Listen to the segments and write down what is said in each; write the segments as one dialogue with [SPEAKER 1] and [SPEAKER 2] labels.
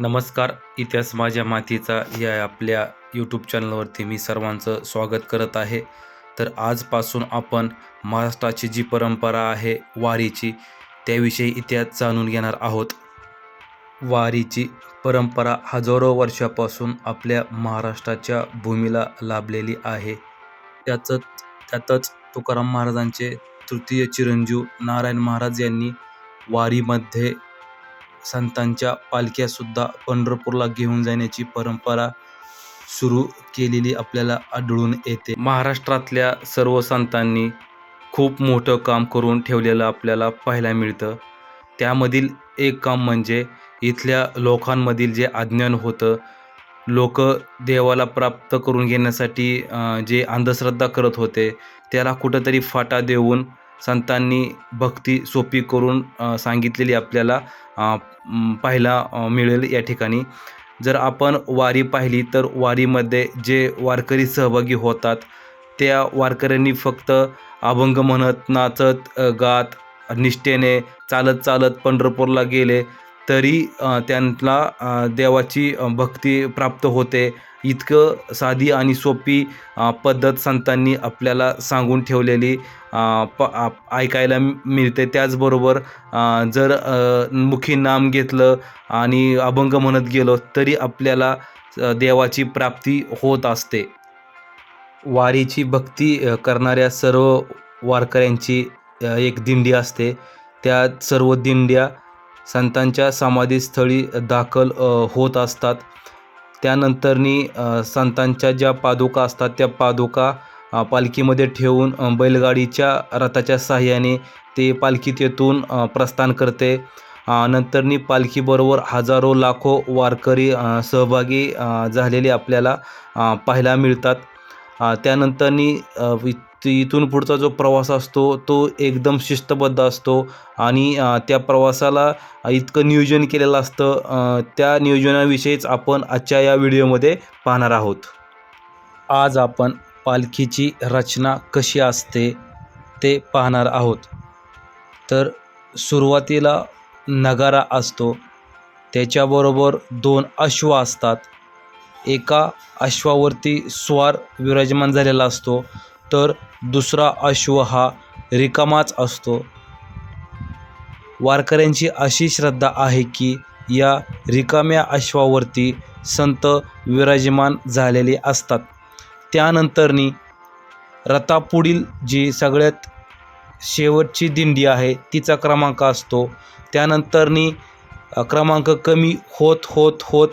[SPEAKER 1] नमस्कार इतिहास माझ्या मातीचा या आपल्या यूट्यूब चॅनलवरती मी सर्वांचं स्वागत करत आहे. तर आजपासून आपण महाराष्ट्राची जी परंपरा आहे वारीची त्याविषयी इतिहास जाणून घेणार आहोत. वारीची परंपरा हजारो वर्षापासून आपल्या महाराष्ट्राच्या भूमीला लाभलेली आहे. त्यातच त्यातच तुकाराम महाराजांचे तृतीय चिरंजीव नारायण महाराज यांनी वारीमध्ये संतांच्या पालख्यासुद्धा पंढरपूरला घेऊन जाण्याची परंपरा सुरू केलेली आपल्याला आढळून येते. महाराष्ट्रातल्या सर्व संतांनी खूप मोठं काम करून ठेवलेलं आपल्याला पाहायला मिळतं. त्यामधील एक काम म्हणजे इथल्या लोकांमधील जे अज्ञान होतं लोक देवाला प्राप्त करून घेण्यासाठी जे अंधश्रद्धा करत होते त्याला कुठंतरी फाटा देऊन संतांनी भक्ती सोपी करून सांगितलेली आपल्याला पाहायला मिळेल या ठिकाणी. जर आपण वारी पाहिली तर वारीमध्ये जे वारकरी सहभागी होतात त्या वारकऱ्यांनी फक्त अभंग म्हणत नाचत गात निष्ठेने चालत चालत पंढरपूरला गेले तरी त्यांना देवाची भक्ती प्राप्त होते. इतकं साधी आणि सोपी पद्धत संतांनी आपल्याला सांगून ठेवलेली प ऐकायला मिळते. त्याचबरोबर जर मुखी नाम घेतलं आणि अभंग म्हणत गेलो तरी आपल्याला देवाची प्राप्ती होत असते. वारीची भक्ती करणाऱ्या सर्व वारकऱ्यांची एक दिंडी असते. त्या सर्व दिंड्या संतांच्या समाधीस्थळी दाखल होत असतात. त्यानंतरनी संतांच्या ज्या पादुका असतात त्या पादुका पालखीमध्ये ठेवून बैलगाडीच्या रथाच्या सहाय्याने ते पालखी तेथून प्रस्थान करते. नंतरनी पालखीबरोबर हजारो लाखो वारकरी सहभागी झालेले आपल्याला पाहायला मिळतात. त्यानंतरनी इथून पुढचा जो प्रवास असतो तो एकदम शिस्तबद्ध असतो. आणि त्या प्रवासाला इतकं नियोजन केलेलं असतं त्या नियोजनाविषयीच आपण आजच्या या व्हिडिओमध्ये पाहणार आहोत. आज आपण पालखीची रचना कशी असते ते पाहणार आहोत. तर सुरुवातीला नगारा असतो त्याच्याबरोबर दोन अश्व असतात. एका अश्वावरती स्वार विराजमान झालेला असतो. तर दुसरा अश्व हा रिकामाच असतो. वारकऱ्यांची अशी श्रद्धा आहे की या रिकाम्या अश्वावरती संत विराजमान झालेले असतात. त्यानंतरनी रथापुढील जी सगळ्यात शेवटची दिंडी आहे तिचा क्रमांक असतो. त्यानंतरनी क्रमांक कमी होत होत होत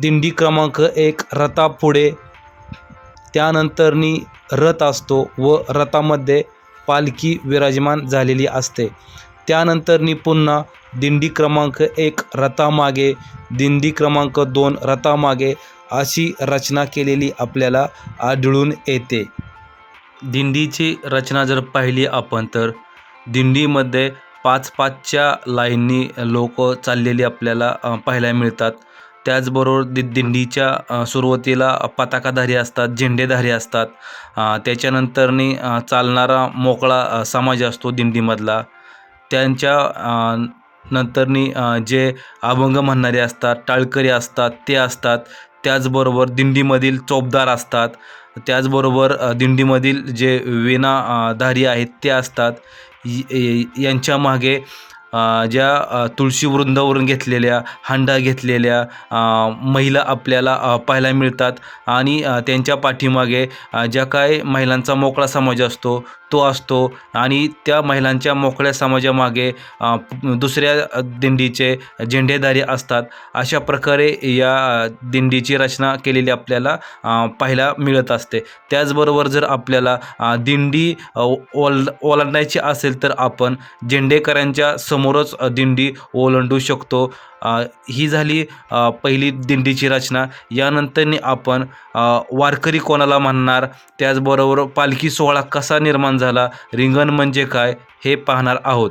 [SPEAKER 1] दिंडी क्रमांक एक रथापुढे त्यानंतरनी रथ असतो व रथामध्ये पालखी विराजमान झालेली असते. त्यानंतरनी पुन्हा दिंडी क्रमांक एक रथामागे दिंडी क्रमांक दोन रथामागे अशी रचना केलेली आपल्याला आढळून येते. दिंडीची रचना जर पाहिली आपण तर दिंडीमध्ये पाच पाचच्या लाईननी लोक चाललेली आपल्याला पाहायला मिळतात. त्याचबरोबर दि दिंडीच्या सुरुवातीला पताकाधारी असतात झेंडेधारी असतात. त्याच्यानंतरनी चालणारा मोकळा समाज असतो दिंडीमधला. त्यांच्या नंतरनी जे अभंग म्हणणारे असतात टाळकरी असतात ते असतात. त्याचबरोबर दिंडीमधील चोपदार असतात. त्याचबरोबर दिंडीमधील जे विणा धारी आहेत ते असतात. यांच्या मागे ज्या तुळशी वृंदावरून घेतलेल्या हांडा घेतलेल्या महिला आपल्याला पाहायला मिळतात. आणि त्यांच्या पाठीमागे ज्या काय महिलांचा मोकळा समाज असतो तो असतो आणि त्या महिलांच्या मोकळ्या समाजामागे दुसऱ्या दिंडीचे झेंडेधारी असतात. अशा प्रकारे या दिंडीची रचना केलेली आपल्याला पाहायला मिळत असते. त्याचबरोबर जर आपल्याला दिंडी ओल ओलांडायची असेल तर आपण झेंडेकरांच्या समोरच दिंडी ओलांडू शकतो. ही झाली पहिली दिंडीची रचना. यानंतरनी आपण वारकरी कोणाला म्हणणार? त्याचबरोबर पालखी सोहळा कसा निर्माण झाला. रिंगण म्हणजे काय हे पाहणार आहोत.